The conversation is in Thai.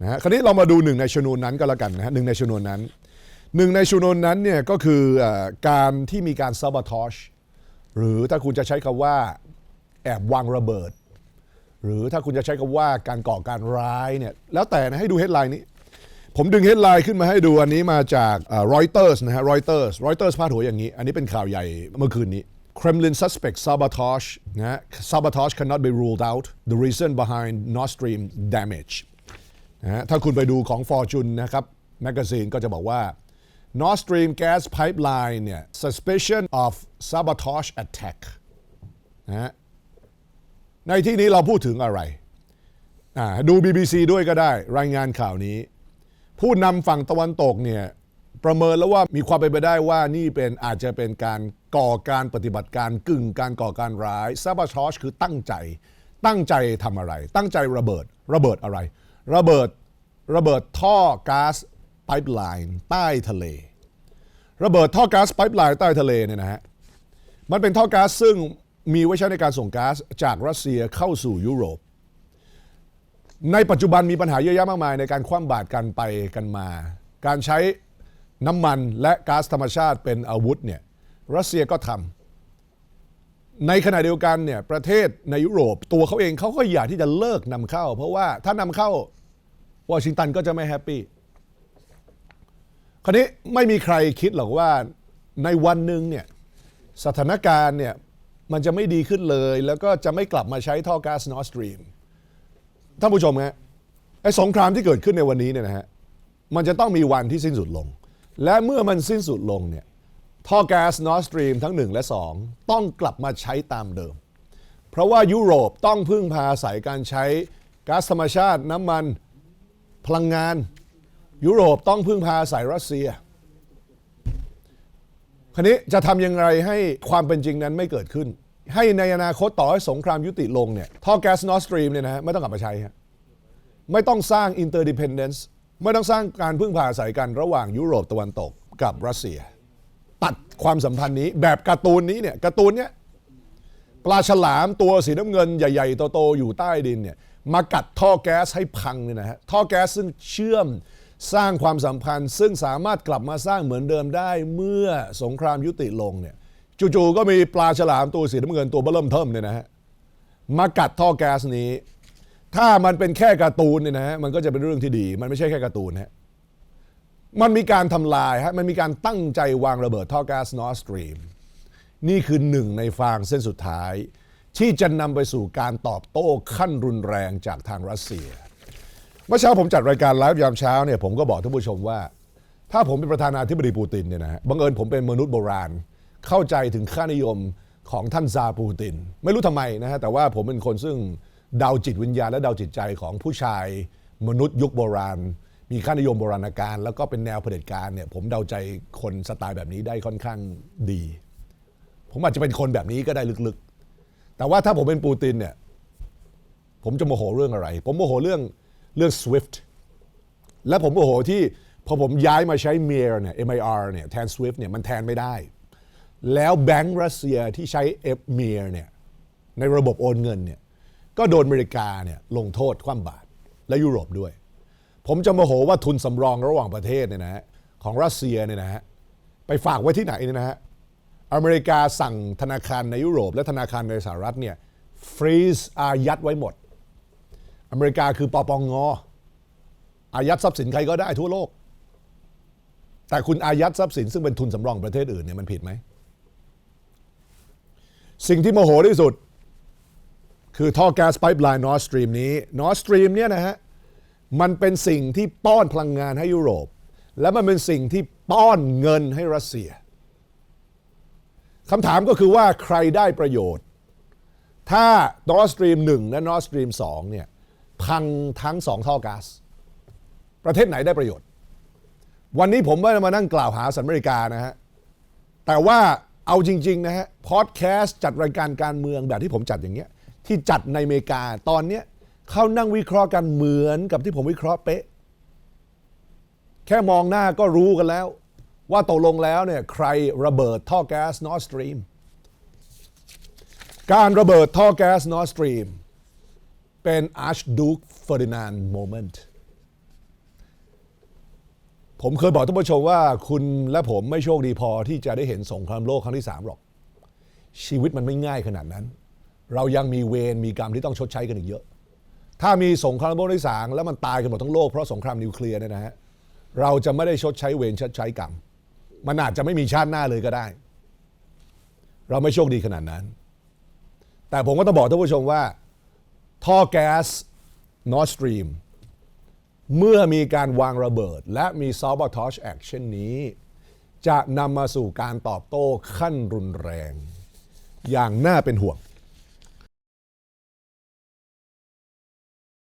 นะฮะคราวนี้เรามาดูหนึ่งในชนวนนั้นก็แล้วกันนะฮะหนึ่งในชนวนนั้นหนึ่งในชนวนนั้นเนี่ยก็คืออการที่มีการ sabotage หรือถ้าคุณจะใช้คำว่าแอบวางระเบิด หรือถ้าคุณจะใช้คำว่าการก่อการร้ายเนี่ยแล้วแต่นะให้ดู headline นี้ ผมดึง headline ขึ้นมาให้ดูอันนี้มาจากรอยเตอร์สนะฮะรอยเตอร์สรอยเตอร์สพาดหัวอย่างนี้ อันนี้เป็นข่าวใหญ่เมื่อคืนนี้ Kremlin suspect sabotage นะ sabotage cannot be ruled out the reason behind Nord Stream damage นะถ้าคุณไปดูของ Fortune นะครับแมกกาซีนก็จะบอกว่า Nord Stream gas pipeline เนี่ย suspicion of sabotage attack นะฮะในที่นี้เราพูดถึงอะไร ดู BBC ด้วยก็ได้ รายงานข่าวนี้ ผู้นำฝั่งตะวันตกเนี่ยประเมินแล้วว่ามีความเป็นไปได้ว่านี่เป็นอาจจะเป็นการก่อการปฏิบัติการกึ่งการก่อการร้าย sabotage คือตั้งใจ ตั้งใจทำอะไร ตั้งใจระเบิดระเบิดอะไร ระเบิดระเบิดท่อก๊าซไพป์ไลน์ใต้ทะเล ระเบิดท่อก๊าซไพป์ไลน์ใต้ทะเลเนี่ยนะฮะมันเป็นท่อก๊าซซึ่งมีไว้ใช้ในการส่งก๊าซจากรัสเซียเข้าสู่ยุโรป ในปัจจุบันมีปัญหาเยอะแยะมากมายในการคว่ำบาตรกันไปกันมา การใช้น้ำมันและก๊าซธรรมชาติเป็นอาวุธเนี่ยรัสเซียก็ทำ ในขณะเดียวกันเนี่ยประเทศในยุโรปตัวเขาเองเขาก็อยากที่จะเลิกนำเข้า เพราะว่าถ้านำเข้าวอชิงตันก็จะไม่แฮปปี้คราวนี้ไม่มีใครคิดหรอกว่าในวันหนึ่งเนี่ยสถานการณ์เนี่ยมันจะไม่ดีขึ้นเลย แล้วก็จะไม่กลับมาใช้ท่อก๊าซนอร์สตรีมท่านผู้ชมฮะไอ้สงครามที่เกิดขึ้นในวันนี้เนี่ยนะฮะมันจะต้องมีวันที่สิ้นสุดลง และเมื่อมันสิ้นสุดลงเนี่ย ท่อแก๊สนอร์สตรีมทั้ง 1 และ 2 ต้องกลับมาใช้ตามเดิม เพราะว่ายุโรปต้องพึ่งพาอาศัยการใช้ก๊าซธรรมชาติน้ำมันพลังงาน ยุโรปต้องพึ่งพาอาศัยรัสเซียคราวนี้จะทำยังไงให้ความเป็นจริงนั้นไม่เกิดขึ้น ให้ในอนาคตต่อให้สงครามยุติลงเนี่ยท่อแก๊สนอร์สตรีมเนี่ยนะฮะไม่ต้องกลับมาใช้ฮะไม่ต้องสร้างอินเตอร์ดิพ n เดนซ์ไม่ต้องสร้างการพึ่งพาอาศัยกันระหว่างยุโรปตะวันตกกับรัสเซีย ตัดความสัมพันธ์นี้ แบบการ์ตูนนี้เนี่ยการ์ตูนเนี้ยปลาฉลามตัวสีน้ำเงินใหญ่ๆโตๆอยู่ใต้ดินเนี่ยมากัดท่อแก๊สให้พังเนี่ยนะฮะท่อแก๊สซึ่งเชื่อมสร้างความสัมพันธ์ ซึ่งสามารถกลับมาสร้างเหมือนเดิมได้เมื่อสงครามยุติลงเนี่ยจู่ๆก็มีปลาฉลามตัวสีน้ำเงินตัวเบิ่มเทิมเนี่ยนะฮะมากัดท่อแก๊สนี้ ถ้ามันเป็นแค่การ์ตูนเนี่ยนะฮะมันก็จะเป็นเรื่องที่ดี มันไม่ใช่แค่การ์ตูนฮะ มันมีการทำลายฮะมันมีการตั้งใจวางระเบิดท่อแก๊สนอร์สตรีมนี่คือหนึ่งในฟางเส้นสุดท้าย ที่จะนำไปสู่การตอบโต้ขั้นรุนแรงจากทางรัสเซีย เมื่อเช้าผมจัดรายการไลฟ์ยามเช้าเนี่ยผมก็บอกท่านผู้ชมว่า ถ้าผมเป็นประธานาธิบดีปูตินเนี่ยนะฮะบังเอิญผมเป็นมนุษย์โบราณ เข้าใจถึงค่านิยมของท่านซาปูติน ไม่รู้ทำไมนะฮะแต่ว่าผมเป็นคนซึ่งเดาจิตวิญญาณและเดาจิตใจของผู้ชายมนุษย์ยุคโบราณ มีค่านิยมโบราณการ แล้วก็เป็นแนวเผด็จการเนี่ยผมเดาใจคนสไตล์แบบนี้ได้ค่อนข้างดี ผมอาจจะเป็นคนแบบนี้ก็ได้ลึกๆ แต่ว่าถ้าผมเป็นปูตินเนี่ยผมจะโมโหเรื่องอะไร ผมโมโหเรื่องเรื่อง SWIFT และผมโมโหที่พอผมย้ายมาใช้ MIR เนี่ย MIR เนี่ยแทน SWIFT เนี่ยมันแทนไม่ได้ แล้วแบงก์รัสเซียที่ใช้ MIR เนี่ยในระบบโอนเงินเนี่ยก็โดนอเมริกาเนี่ยลงโทษคว่ำบาตรและยุโรปด้วย ผมจะโมโหว่าทุนสำรองระหว่างประเทศเนี่ยนะฮะของรัสเซียเนี่ยนะฮะไปฝากไว้ที่ไหนเนี่ยนะฮะอเมริกาสั่งธนาคารในยุโรป และธนาคารในสหรัฐเนี่ยฟรีซอายัดไว้หมด อเมริกาคือปปงงอายัดทรัพย์สินใครก็ได้ทั่วโลก แต่คุณอายัดทรัพย์สินซึ่งเป็นทุนสำรองประเทศอื่นเนี่ยมันผิดไหม สิ่งที่โมโหที่สุด คือท่อแก๊สไพป์ไลน์นอร์สตรีมนี้นอร์สตรีมเนี่ยนะฮะ มันเป็นสิ่งที่ป้อนพลังงานให้ยุโรป และมันเป็นสิ่งที่ป้อนเงินให้รัสเซียคำถามก็คือว่าใครได้ประโยชน์ ถ้า Nord Stream 1และ Nord Stream 2เนี่ยพังทั้งสองท่อก๊าซประเทศไหนได้ประโยชน์ วันนี้ผมไม่ได้มานั่งกล่าวหาสหรัฐอเมริกานะฮะแต่ว่าเอาจริงๆนะฮะพอดแคสต์จัดรายการการเมืองแบบที่ผมจัดอย่างเงี้ยที่จัดในอเมริกาตอนเนี้ย เขานั่งวิเคราะห์กันเหมือนกับที่ผมวิเคราะห์เป๊ะ แค่มองหน้าก็รู้กันแล้ว ว่าตกลงแล้วเนี่ยใครระเบิดท่อแก๊สนอร์สตรีมการระเบิดท่อแก๊สนอร์สตรีมเป็น Archduke Ferdinand moment ผมเคยบอกท่านผู้ชมว่าคุณและผมไม่โชคดีพอที่จะได้เห็นสงครามโลกครั้งที่สามหรอก ชีวิตมันไม่ง่ายขนาดนั้น เรายังมีเวรมีกรรมที่ต้องชดใช้กันอีกเยอะ ถ้ามีสงครามโลกที่สามแล้วมันตายกันหมดทั้งโลกเพราะสงครามนิวเคลียร์เนี่ยนะฮะเราจะไม่ได้ชดใช้เวรชดใช้กรรม มันอาจจะไม่มีชาติหน้าเลยก็ได้ เราไม่โชคดีขนาดนั้น แต่ผมก็ต้องบอกท่านผู้ชมว่า ท่อแก๊ส Nord Stream เมื่อมีการวางระเบิด และมี sabotage action นี้ จะนำมาสู่การตอบโต้ขั้นรุนแรง อย่างน่าเป็นห่วง